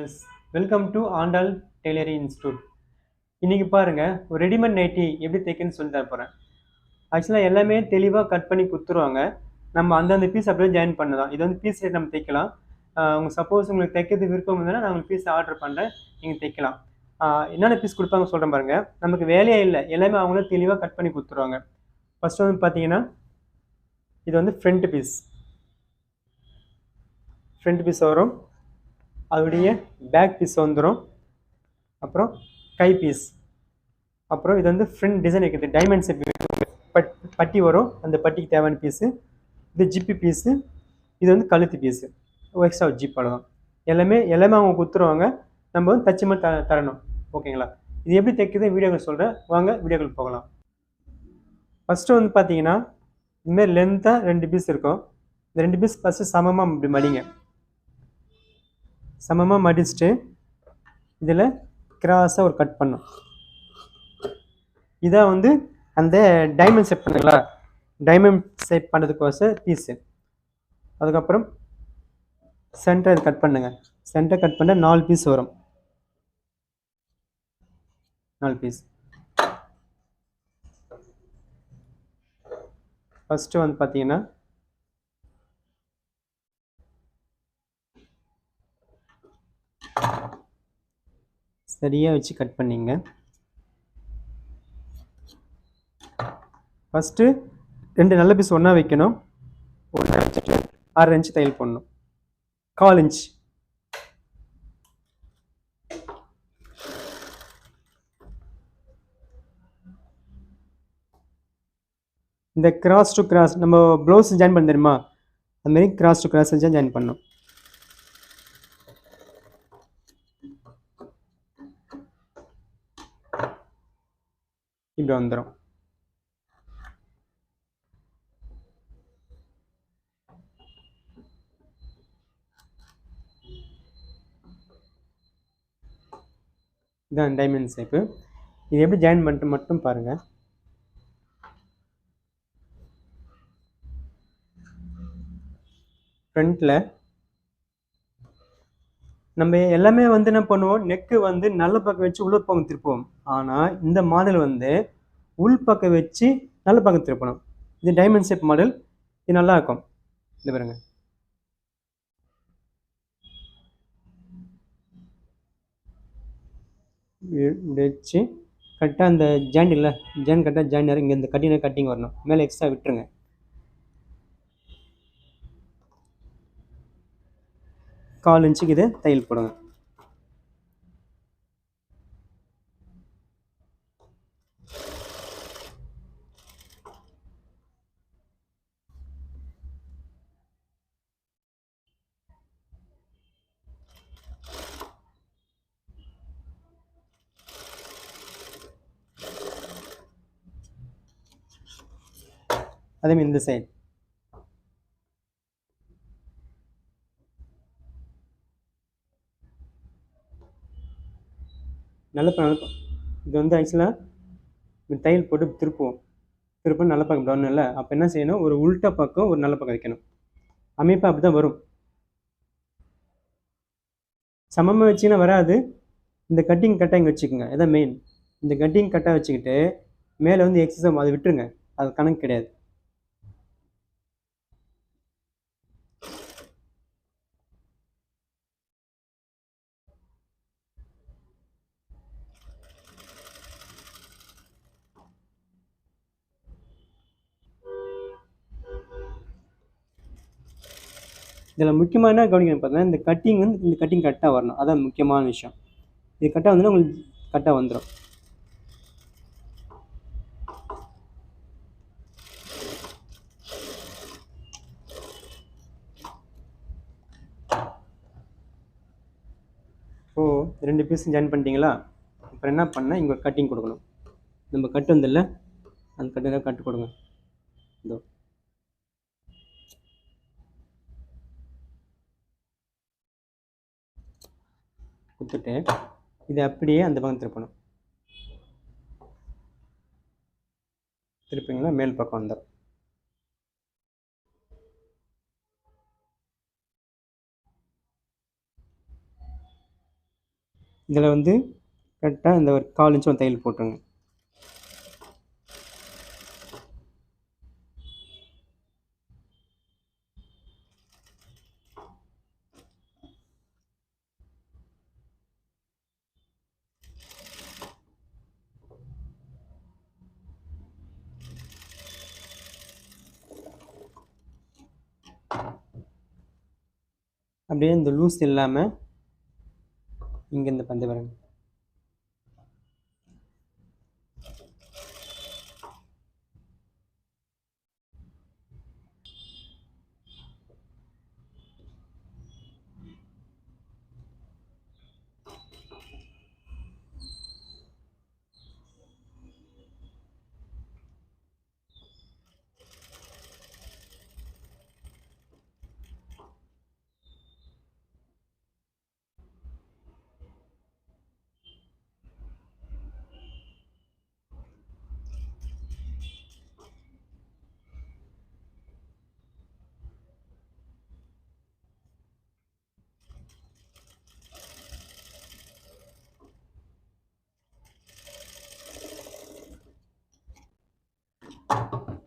Yes welcome to Andal tailoring institute இன்றைக்கி பாருங்கள் ஒரு ரெடிமேட் நைட்டி எப்படி தைக்கணும்னு சொல்லி தர போகிறேன் ஆக்சுவலாக எல்லாமே தெளிவாக கட் பண்ணி கொடுத்துருவாங்க நம்ம அந்தந்த பீஸ் அப்படியே ஜாயின் பண்ணலாம். இது வந்து பீஸ் நம்ம தைக்கலாம் உங்கள் சப்போஸ் உங்களுக்கு தைக்கிறது விருப்பம் இருந்ததுன்னா நான் உங்களுக்கு பீஸ் ஆர்டர் பண்ணுறேன் நீங்கள் தைக்கலாம் என்னென்ன பீஸ் கொடுப்பாங்க சொல்கிறேன் பாருங்கள் நமக்கு வேலையே இல்லை. எல்லாமே அவங்களே தெளிவாக கட் பண்ணி கொடுத்துருவாங்க ஃபர்ஸ்ட் வந்து பார்த்தீங்கன்னா இது வந்து ஃப்ரண்ட் பீஸ் ஃப்ரண்ட் பீஸ் வரும். அதோடைய பேக் பீஸ் வந்துடும் அப்புறம் கை பீஸ் அப்புறம் இது வந்து ஃப்ரண்ட் டிசைன் இருக்குது டைமண்ட் செட் பட் பட்டி வரும். அந்த பட்டிக்கு தேவையான பீஸு இது ஜிப்பி பீஸு இது வந்து கழுத்து பீஸு எக்ஸ்ட்ரா ஜிப் அவ்வளோதான் எல்லாமே எல்லாமே அவங்க கொடுத்துருவாங்க. நம்ம வந்து தச்சு மாதிரி த தரணும். ஓகேங்களா? இது எப்படி தைக்குது வீடியோக்கள் சொல்கிறேன் வாங்க வீடியோக்கள் போகலாம். ஃபஸ்ட்டு வந்து பார்த்தீங்கன்னா இதுமாரி லென்த்தாக ரெண்டு பீஸ் இருக்கும். இந்த ரெண்டு பீஸ் ஃபஸ்ட்டு சமமாக இப்படி மடிங்க. சமமாக மடிச்சுட்டு இதில் கிராஸாக ஒரு கட் பண்ணும் இதான் வந்து அந்த டைமண்ட் செட் பண்ணுங்களா? டைமண்ட் செட் பண்ணுறதுக்கோசம் பீஸு அதுக்கப்புறம் சென்டர் இது கட் பண்ணுங்கள் சென்டர் கட் பண்ண நாலு பீஸ் வரும். நாலு பீஸ் ஃபஸ்ட்டு வந்து பார்த்தீங்கன்னா சரியாக வச்சு கட் பண்ணிங்க. ஃபஸ்ட்டு ரெண்டு நல்ல பீஸ் ஒன்றா வைக்கணும். ஒன்றா வச்சுட்டு அரை இன்ச்சு தையல் போடணும். கால் இன்ச் இந்த கிராஸ் டு கிராஸ் நம்ம ப்ளவுஸ் ஜாயின் பண்ண தெரியுமா? அது கிராஸ் டு கிராஸ் வச்சு ஜாயின் பண்ணணும். இப்படி வந்துடும் இதுதான் டைமண்ட் ஷேப்பு இது எப்படி ஜாயின் பண்ணிட்டு மட்டும் பாருங்கள் ஃப்ரண்ட்டில் நம்ம எல்லாமே வந்து என்ன பண்ணுவோம்? நெக்கு வந்து நல்ல பக்கம் வச்சு உள்ள பக்கம் திருப்புவோம். ஆனால் இந்த மாடல் வந்து உள் பக்கம் வச்சு நல்ல பக்கம் திருப்பணும். இது டைமண்ட் ஷேப் மாடல் இது நல்லா இருக்கும். இது பாருங்க. வச்சு கரெக்டாக அந்த ஜாயின் இல்லை? ஜாயின் கரெக்டாக ஜாயின் இங்கே இந்த கட்டின கட்டிங் வரணும். மேலே எக்ஸ்ட்ரா விட்டுருங்க. கால் இன்ச்சுக்கு இது தையல் போடுங்க. அதேமாதிரி இந்த சைடு நல்ல பக்கம் இது வந்து ஆக்சுவலாக தையல் போட்டு திருப்புவோம். திருப்பம் நல்ல பக்கம் டவுன் இல்லை. அப்போ என்ன செய்யணும்? ஒரு உள்ட்ட பக்கம் ஒரு நல்ல பக்கம் வைக்கணும். அமைப்பு அப்படி தான் வரும். சமமாக வச்சிங்கன்னா வராது. இந்த கட்டிங் கட்டாக இங்கே வச்சுக்கோங்க. இதான் மெயின் இந்த கட்டிங் கட்டாக வச்சுக்கிட்டு மேலே வந்து எக்ஸசைஸ் அதை விட்டுருங்க. அது கணக்கு கிடையாது. இதில் முக்கியமாக என்ன கவனிக்கணும் பார்த்தீங்கன்னா இந்த கட்டிங் வந்து இந்த கட்டிங் கரெக்டாக வரணும். அதான் முக்கியமான விஷயம். இது கரெக்டாக வந்துன்னா உங்களுக்கு கரெக்டாக வந்துடும் ஓ ரெண்டு பீஸும் ஜாயின் பண்ணிட்டீங்களா? அப்புறம் என்ன பண்ணால் இங்கே கட்டிங் கொடுக்கணும். நம்ம கட்டு வந்துடல அந்த கட்டு கட்டு கொடுங்க. இதோ. கொடுத்துட்டு இதை அப்படியே அந்த பக்கம் திருப்பணும். திருப்பிங்கன்னா மேல் பக்கம் வந்துடும் இதில் வந்து கரெக்டாக இந்த ஒரு கால் இன்ச்சு தையல் போட்டுருங்க. அப்படியே இந்த லூஸ் இல்லாமல் இங்கே இந்த பந்து பாருங்கள்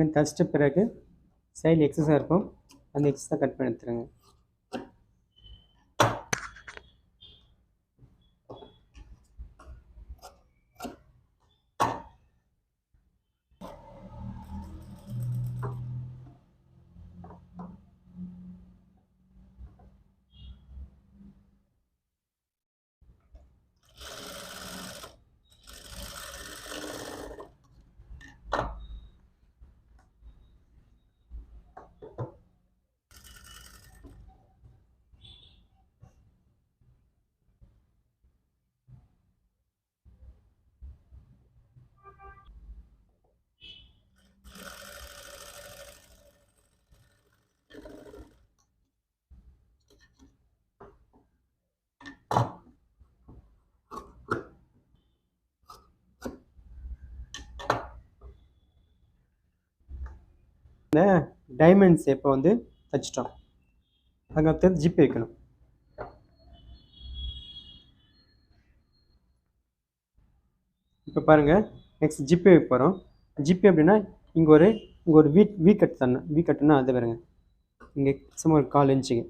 இதுமாதிரி தச்சிட்ட பிறகு சைடில் எக்ஸஸாக இருக்கும். அந்த எக்ஸஸை கட் பண்ணி எடுத்துருங்க. இந்த டைமண்ட் ஷேப்பை வந்து தச்சிட்டோம்? அதுக்கப்புறம் ஜிப் வைக்கணும். இப்போ பாருங்கள் நெக்ஸ்ட் ஜிப்பே வைக்க போகிறோம் ஜிப்பே அப்படின்னா இங்கே ஒரு இங்கே ஒரு வீ வீ கட் தரணும் வீ கட்டுனா அது வருங்க இங்கே சும்மா ஒரு கால் இன்ச்சுக்கு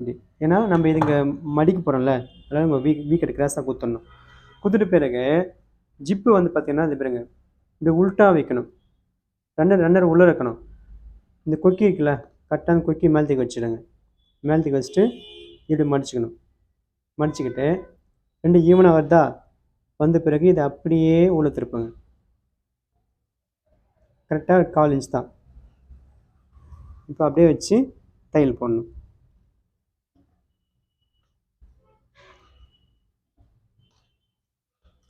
இப்படி. ஏன்னா நம்ம இது இங்கே மடிக்க போகிறோம்ல அதனால் நம்ம வீ வீ கட் கிராஸாக குத்தணும் குத்துட்டு பிறகு ஜிப்பு வந்து பார்த்தீங்கன்னா அது பாருங்க இந்த உல்ட்டா வைக்கணும். ரன்னர் ரன்னர் உள்ளே இருக்கணும். இந்த கொக்கி இருக்குல்ல கரெக்டாக கொக்கி மேலத்துக்கு வச்சுடுங்க. மேலத்துக்கு வச்சுட்டு இப்படி மடிச்சுக்கணும். மடிச்சுக்கிட்டு ரெண்டு ஈவனாக வருதா? வந்த பிறகு இதை அப்படியே உள்ள திருப்புங்க. கரெக்டாக கால் இன்ச் தான். இப்போ அப்படியே வச்சு தையல் போடணும்.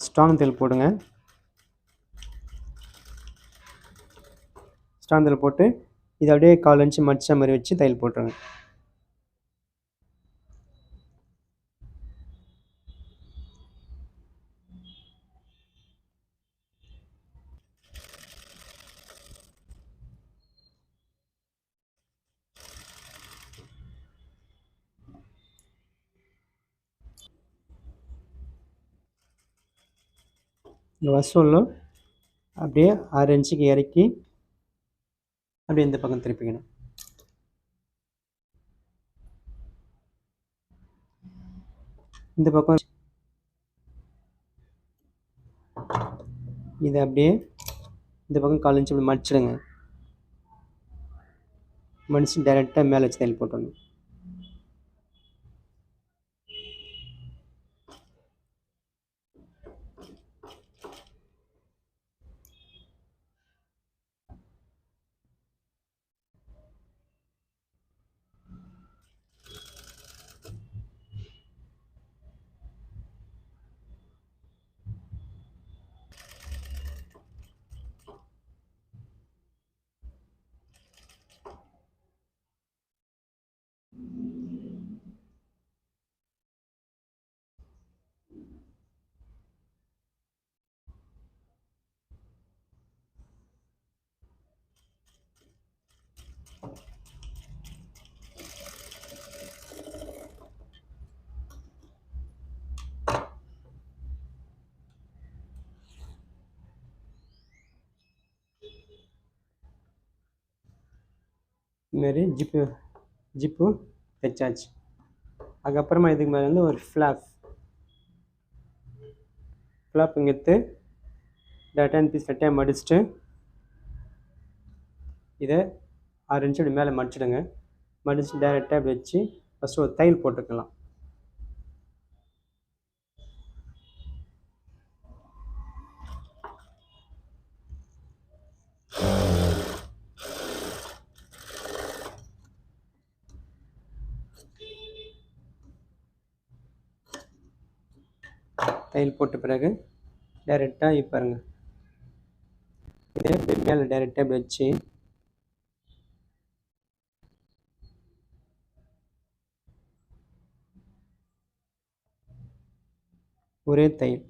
ஸ்ட்ராங் தையல் போடுங்க. ஸ்ட்ராங் தையல் போட்டு இதை அப்படியே கால் இன்ச்சு மடிச்ச மாதிரி வச்சு தையல் போட்டுருங்க இந்த வசூலில் அப்படியே ஆறு இன்ச்சுக்கு இறக்கி அப்படியே இந்த பக்கம் திருப்பிக்கணும். இந்த பக்கம் இதை அப்படியே இந்த பக்கம் கால் இன்ச்சு இப்படி மடிச்சிடுங்க. மடிச்சு டைரெக்டாக மேலே வச்சு தையல் போட்டுடணும். இதுமாரி ஜிப்பு ஜிப்பு தைச்சாச்சு அதுக்கப்புறமா இதுக்கு மேலே வந்து ஒரு ஃப்ளாப் ஃப்ளாப் இங்கேத்து எடுத்து டேட்டான் பீஸ் ரெட்டையாக மடிச்சுட்டு இதை ஆறு இன்ச்சு மேலே மடிச்சிடுங்க. மடித்து டேரெக்டாக இப்படி வச்சு ஃபஸ்ட்டு ஒரு தையல் போட்டுக்கலாம். தையல் போட்ட பிறகு டேரெக்டாக இப்போ பாருங்க. இதே இப்படி மேலே டேரெக்டாக இப்படி வச்சு ஒரே தையல்.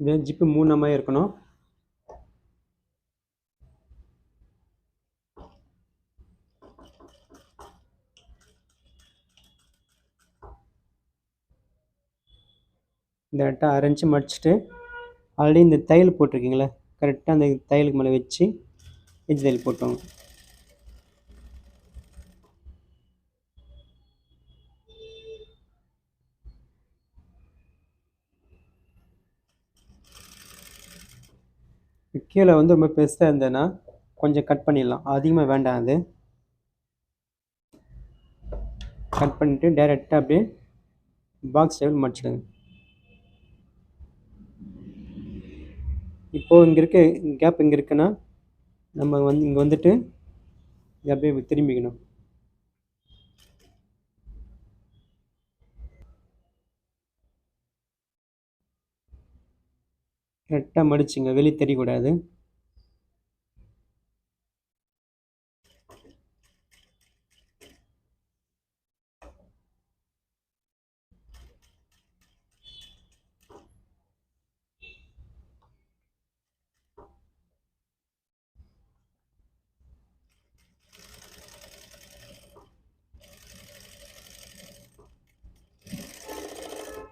இதே ஜிப்பு மூணு மாதிரி இருக்கணும். இந்த இடத்த அரைஞ்சி மடிச்சுட்டு ஆல்ரெடி இந்த தையல் போட்டிருக்கீங்களே கரெக்டாக அந்த தையலுக்கு மேலே வச்சு எஜ்ஜி தையல் போட்டோம். கீழே வந்து ரொம்ப பெருசாக இருந்ததுன்னா கொஞ்சம் கட் பண்ணிடலாம். அதிகமாக வேண்டாம் அது. கட் பண்ணிவிட்டு டேரெக்டாக அப்படியே பாக்ஸ் டைவில் மடிச்சிடுங்க. இப்போது இங்கே இருக்க கேப் இங்கே இருக்குன்னா நம்ம வந்து இங்கே வந்துட்டு இங்க அப்படியே திரும்பிக்கணும். கரெக்டாக மடிச்சுங்க வெளியே தெரியக்கூடாது.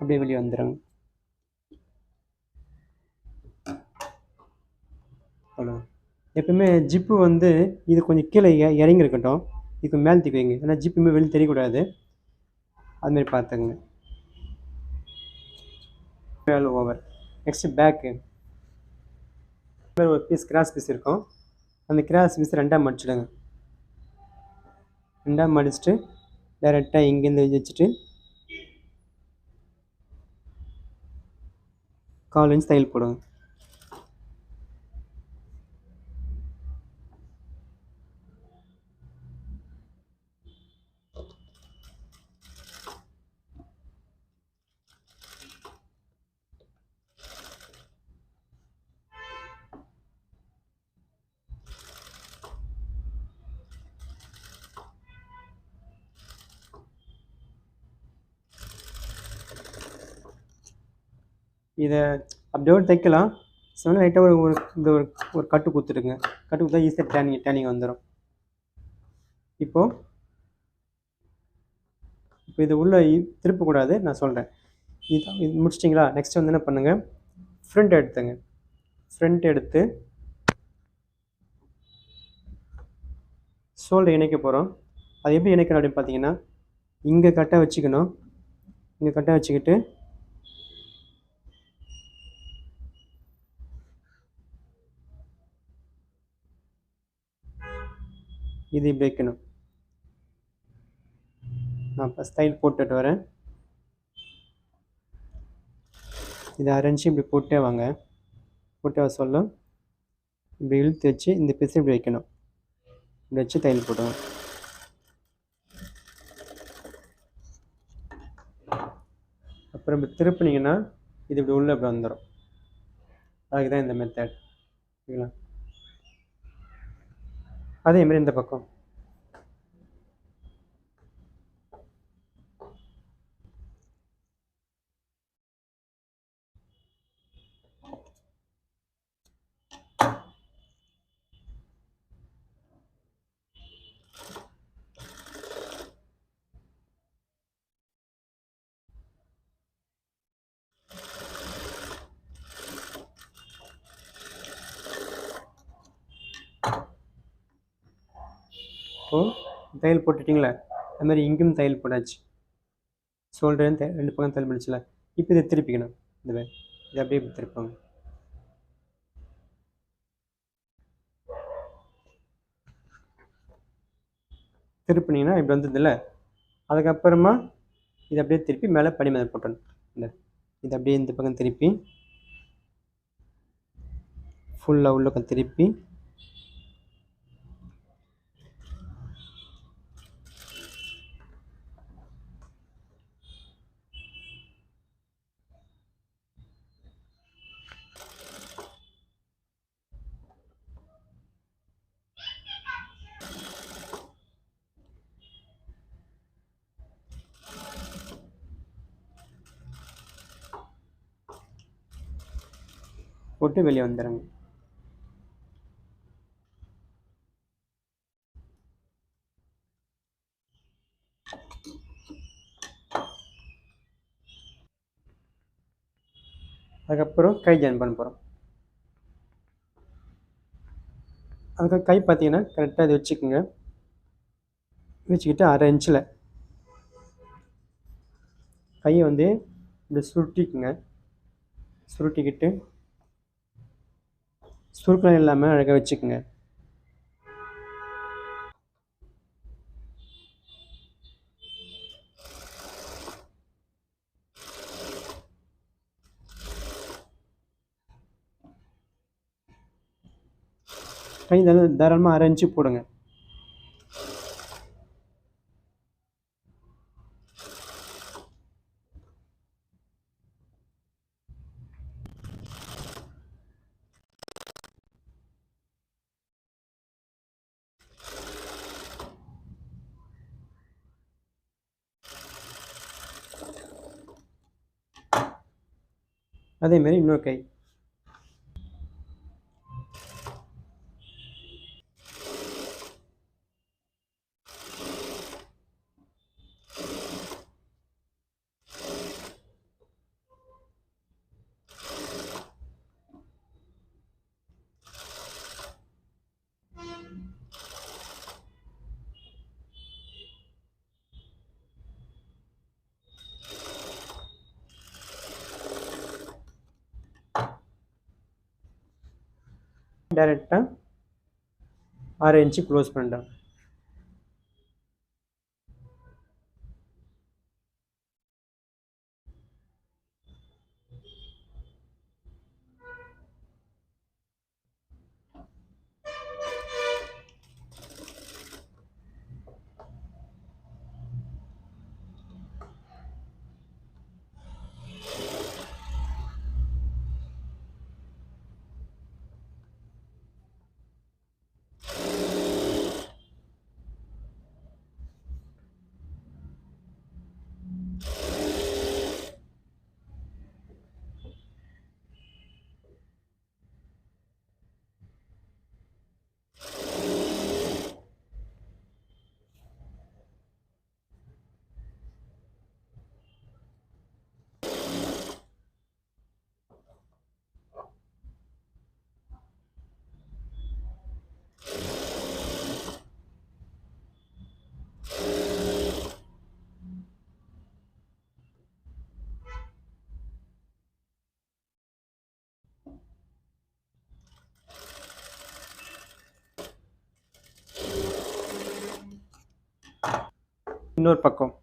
அப்படியே வெளியே வந்துடுங்க அவ்வளோ எப்பவுமே ஜிப்பு வந்து இது கொஞ்சம் கீழே இறங்கி இருக்கட்டும் இதுக்கு மேலே தூக்கி வைங்க. ஏன்னா ஜிப்புமே வெளியே தெரியக்கூடாது. அதுமாரி பார்த்துங்க மேலே ஓவர் நெக்ஸ்ட்டு பேக்கு ஒரு பீஸ் கிராஸ் பீஸ் இருக்கும். அந்த கிராஸ் பீஸ் ரெண்டாக மடிச்சிடுங்க ரெண்டாக மடிச்சுட்டு டேரெக்டாக இங்கேருந்து வச்சுட்டு கால் இன்ச் தையல் போடுங்க இதை அப்படியே தைக்கலாம். சொன்ன லைட்டாக ஒரு ஒரு இந்த ஒரு ஒரு கட்டு கொடுத்துருங்க கட்டு கொடுத்தா ஈஸியாக டேனிங் டேனிங் வந்துடும் இப்போது இப்போ இது உள்ளே திருப்பக்கூடாது நான் சொல்கிறேன் இது இது முடிச்சிட்டிங்களா? நெக்ஸ்ட் வந்து என்ன பண்ணுங்கள் ஃப்ரண்ட் எடுத்துங்க. ஃப்ரண்ட் எடுத்து ஷோல்டர் இணைக்க போகிறோம் அது எப்படி இணைக்கணும் அப்படின்னு பார்த்தீங்கன்னா இங்கே கட்டாக வச்சுக்கணும். இங்கே கட்டாக வச்சுக்கிட்டு இது இப்படி வைக்கணும் நான் இப்போ ஸ்டைல் போட்டுட்டு வரேன். இதை அரைஞ்சி இப்படி போட்டே வாங்க. போட்டே வர சொல்ல இப்படி இழுத்து வச்சு இந்த பிசு இப்படி வைக்கணும். இப்படி வச்சு தையல் போடுவோம் அப்புறம் இப்படி திருப்பினீங்கன்னா இது இப்படி உள்ளே இப்படி வந்துடும் அதுக்கு தான் இந்த மெத்தட் சரிங்களா? அதே மாதிரி இந்த பக்கம். இப்போது தையல் போட்டுட்டிங்களா? அது மாதிரி இங்கேயும் தையல் போட்டாச்சு. ஷோல்டரும் ரெண்டு பக்கம் தையல் பண்ணிச்சுல இப்போ இதை திருப்பிக்கணும். இந்த மாதிரி. இதை அப்படியே இப்படி திருப்பாங்க திருப்பினீங்கன்னா இப்படி வந்ததில்ல அதுக்கப்புறமா இதை அப்படியே திருப்பி மேலே பனி மேலே போட்டணும். இந்த இதை அப்படியே இந்த பக்கம் திருப்பி ஃபுல்லாக உள்ளக்கம் திருப்பி போட்டு வெளியே வந்துடுங்க அதுக்கப்புறம் கை ஜாயின் பண்ண போகிறோம் அதுக்கு கை பார்த்தீங்கன்னா கரெக்டாக இது வச்சுக்கோங்க. வச்சுக்கிட்டு அரை இன்ச்சில் கையை வந்து இப்படி சுருட்டிக்குங்க. சுருட்டிக்கிட்டு சுருக்கம் இல்லாமல் அழகாக வச்சுக்கோங்க. கை தாராளமாக அரைஞ்சி போடுங்க. அதே மாதிரி இன்னொரு கை டேரெக்டாக ஆறு இன்ச்சு க்ளோஸ் பண்ணிட்டேன் இன்னொரு பக்கம்.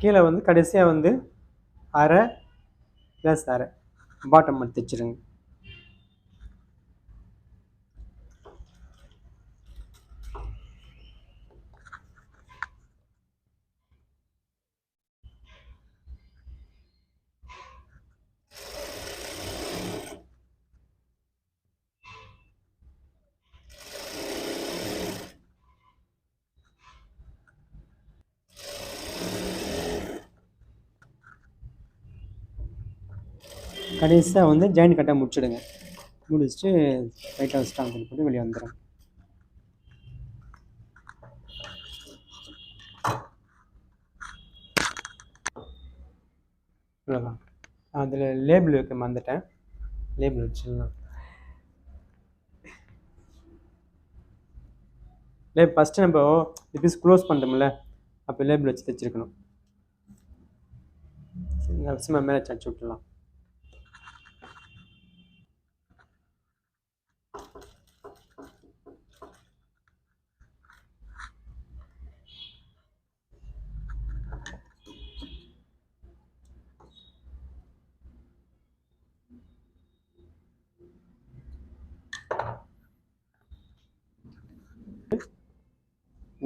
கீழே வந்து கடைசியாக வந்து அரை ப்ளஸ் அரை. பாட்டம் மட்டும் தைச்சிருங்க கடைசியாக வந்து ஜாயின் கட்டாக முடிச்சிடுங்க முடிச்சுட்டு லைட்டாக ஸ்டாம்ப் போட்டு வெளியே வந்துடும் அவ்வளோதான் அதில் லேபிள் வைக்க மறந்துட்டேன் லேபிள் வச்சிடலாம் லேப் ஃபஸ்ட்டு நம்ம இந்த பீஸ் க்ளோஸ் பண்ணுறோம்ல அப்போ லேபிள் வச்சு தைச்சிருக்கணும் மேக்ஸிமம் மேலே சச்சு விட்டுலாம்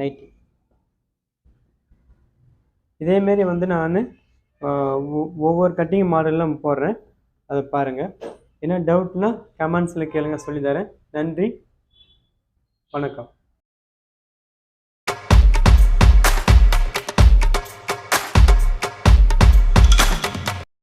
நைட்டி. இதேமாரி வந்து நான் ஒவ்வொரு கட்டிங் மாடல்லாம் போடுறேன். அதை பாருங்கள் என்ன டவுட்னா கமெண்ட்ஸில் கேளுங்க சொல்லித்தரேன் நன்றி. வணக்கம்.